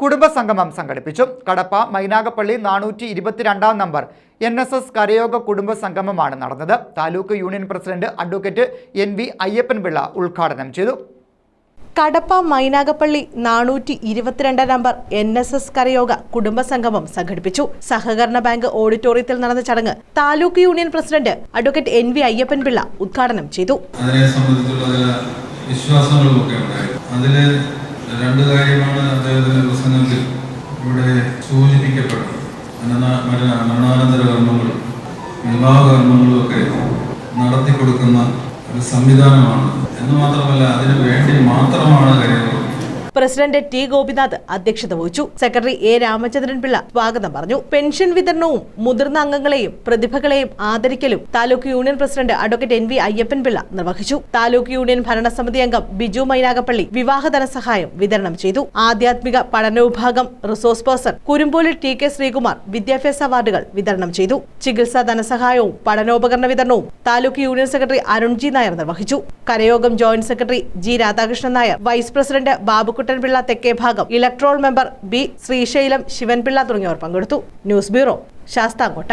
കുടുംബസംഗമം സംഘടിപ്പിച്ചു. കടപ്പ മൈനാഗപ്പള്ളി നാനൂറ്റി ഇരുപത്തിരണ്ടാം നമ്പർ എൻ എസ് എസ് കരയോഗ കുടുംബ സംഗമമാണ് നടന്നത്. Taluk union president advocate N V Ayyappan Pillai ഉദ്ഘാടനം ചെയ്തു. കടപ്പ മൈനാഗപ്പള്ളി നാനൂറ്റി ഇരുപത്തിരണ്ട് നമ്പർ എൻ എസ് എസ് കരയോഗ കുടുംബസംഗമം സംഘടിപ്പിച്ചു. സഹകരണ ബാങ്ക് ഓഡിറ്റോറിയത്തിൽ നടന്ന ചടങ്ങ് taluk union president advocate N V Ayyappan Pillai ഉദ്ഘാടനം ചെയ്തു. അതിനെ സംബന്ധിച്ചുള്ള ചില വിശ്വാസങ്ങളും ഒക്കെ ഉണ്ടായിരുന്നു. അതിൽ രണ്ട് കാര്യമാണ് അദ്ദേഹത്തിന്റെ പ്രസംഗത്തിൽ ഇവിടെ സൂചിപ്പിക്കപ്പെട്ടത്. മരണ- മരണ- മരണാനന്തര കർമ്മങ്ങളും വിവാഹ കർമ്മങ്ങളും ഒക്കെ നടത്തി കൊടുക്കുന്ന ഒരു സംവിധാനമാണ്. എന്ന് മാത്രമല്ല അതിനു വേണ്ടി മാത്രമാണ് കാര്യങ്ങൾ പ്രസിഡന്റ് ടി ഗോപിനാഥ് അധ്യക്ഷത വഹിച്ചു. സെക്രട്ടറി എ രാമചന്ദ്രൻ പിള്ള സ്വാഗതം പറഞ്ഞു. പെൻഷൻ വിതരണവും മുതിർന്ന അംഗങ്ങളെയും പ്രതിഭകളെയും ആദരിക്കലും taluk union president advocate N V Ayyappan Pillai നിർവഹിച്ചു. താലൂക്ക് യൂണിയൻ ഭരണസമിതി അംഗം ബിജു മൈനാഗപ്പള്ളി വിവാഹ ധനസഹായം വിതരണം ചെയ്തു. ആധ്യാത്മിക പഠനവിഭാഗം resource person കുരുമ്പോലിൽ T K Sreekumar വിദ്യാഭ്യാസ അവാർഡുകൾ വിതരണം ചെയ്തു. ചികിത്സാ ധനസഹായവും പഠനോപകരണ വിതരണവും താലൂക്ക് യൂണിയൻ സെക്രട്ടറി അരുൺജി നായർ നിർവഹിച്ചു. കരയോഗം joint secretary G Radhakrishnan Nair vice president Babukuttan Pillai തെക്കേ ഭാഗം electoral member B Sreeshailam Sivan Pillai തുടങ്ങിയവർ പങ്കെടുത്തു. News bureau Sasthamkotta.